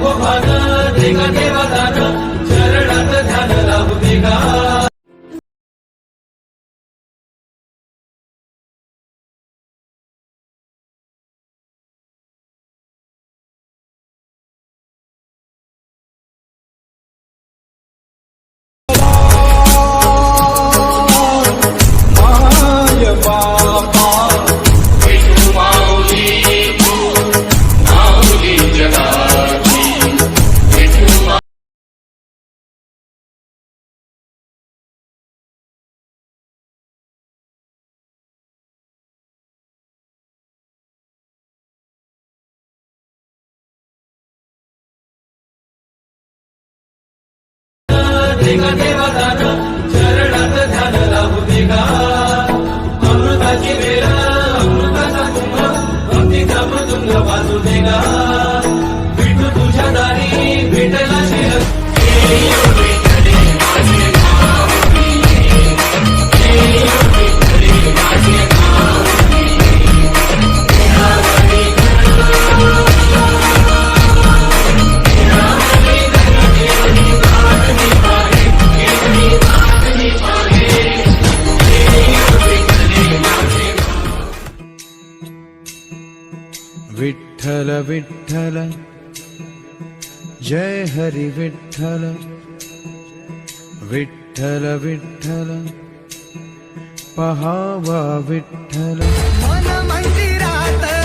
नको भान देगा देवा दान चरणात ध्यान लाभ देगा देगा देवा दान चरणात ध्यान लावू का अमृताची वेळा अमृताचा कुंभ भक्तीचा मृदुंग वाजू देगा. विठू विठ्ठल विठ्ठल। जय हरी विठ्ठल। विठ्ठल विठ्ठल। पहावा विठ्ठल। मन मंदिरात